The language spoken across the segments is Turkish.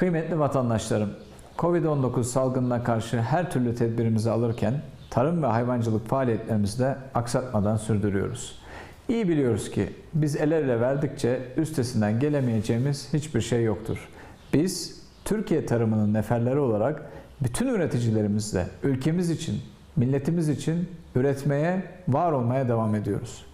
Kıymetli vatandaşlarım, Covid-19 salgınına karşı her türlü tedbirimizi alırken tarım ve hayvancılık faaliyetlerimizi de aksatmadan sürdürüyoruz. İyi biliyoruz ki biz el ele verdikçe üstesinden gelemeyeceğimiz hiçbir şey yoktur. Biz Türkiye tarımının neferleri olarak bütün üreticilerimizle ülkemiz için, milletimiz için üretmeye, var olmaya devam ediyoruz.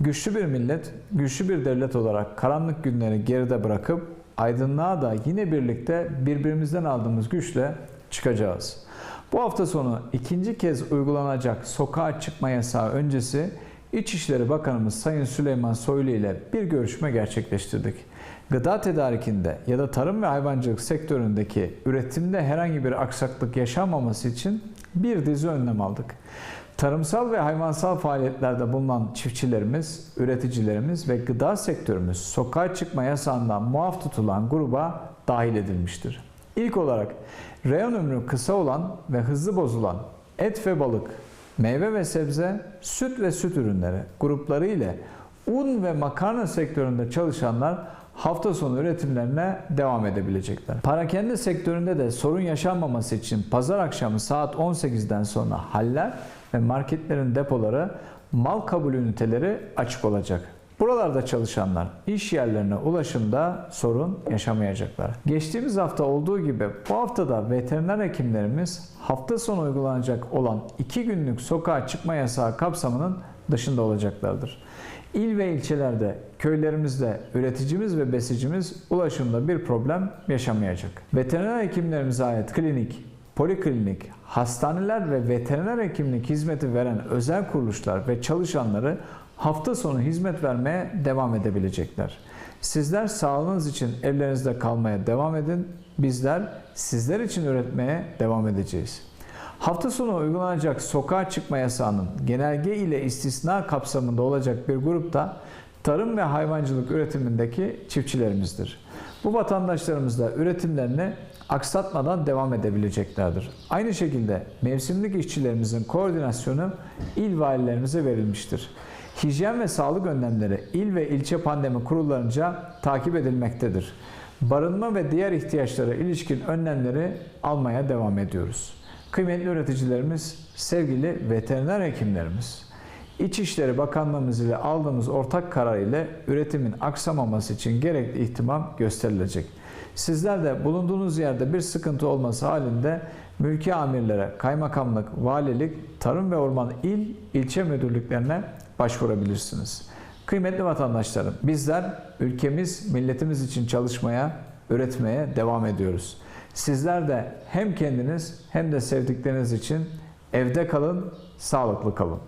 Güçlü bir millet, güçlü bir devlet olarak karanlık günleri geride bırakıp aydınlığa da yine birlikte birbirimizden aldığımız güçle çıkacağız. Bu hafta sonu ikinci kez uygulanacak sokağa çıkma yasağı öncesi İçişleri Bakanımız Sayın Süleyman Soylu ile bir görüşme gerçekleştirdik. Gıda tedarikinde ya da tarım ve hayvancılık sektöründeki üretimde herhangi bir aksaklık yaşanmaması için bir dizi önlem aldık. Tarımsal ve hayvansal faaliyetlerde bulunan çiftçilerimiz, üreticilerimiz ve gıda sektörümüz sokağa çıkma yasağından muaf tutulan gruba dahil edilmiştir. İlk olarak reyon ömrü kısa olan ve hızlı bozulan et ve balık, meyve ve sebze, süt ve süt ürünleri grupları ile un ve makarna sektöründe çalışanlar hafta sonu üretimlerine devam edebilecekler. Parakende sektöründe de sorun yaşanmaması için pazar akşamı saat 18'den sonra haller ve marketlerin depoları mal kabul üniteleri açık olacak. Buralarda çalışanlar iş yerlerine ulaşımda sorun yaşamayacaklar. Geçtiğimiz hafta olduğu gibi bu hafta da veteriner hekimlerimiz hafta sonu uygulanacak olan 2 günlük sokağa çıkma yasağı kapsamının dışında olacaklardır. İl ve ilçelerde, köylerimizde üreticimiz ve besicimiz ulaşımda bir problem yaşamayacak. Veteriner hekimlerimize ait klinik, poliklinik, hastaneler ve veteriner hekimlik hizmeti veren özel kuruluşlar ve çalışanları hafta sonu hizmet vermeye devam edebilecekler. Sizler sağlığınız için evlerinizde kalmaya devam edin. Bizler sizler için üretmeye devam edeceğiz. Hafta sonu uygulanacak sokağa çıkma yasağının genelge ile istisna kapsamında olacak bir grup da tarım ve hayvancılık üretimindeki çiftçilerimizdir. Bu vatandaşlarımız da üretimlerini aksatmadan devam edebileceklerdir. Aynı şekilde mevsimlik işçilerimizin koordinasyonu il valilerimize verilmiştir. Hijyen ve sağlık önlemleri il ve ilçe pandemi kurullarınca takip edilmektedir. Barınma ve diğer ihtiyaçlara ilişkin önlemleri almaya devam ediyoruz. Kıymetli üreticilerimiz, sevgili veteriner hekimlerimiz, İçişleri Bakanlığımız ile aldığımız ortak karar ile üretimin aksamaması için gerekli ihtimam gösterilecek. Sizler de bulunduğunuz yerde bir sıkıntı olması halinde mülki amirlere, kaymakamlık, valilik, tarım ve orman il, ilçe müdürlüklerine başvurabilirsiniz. Kıymetli vatandaşlarım, bizler ülkemiz, milletimiz için çalışmaya, üretmeye devam ediyoruz. Sizler de hem kendiniz hem de sevdikleriniz için evde kalın, sağlıklı kalın.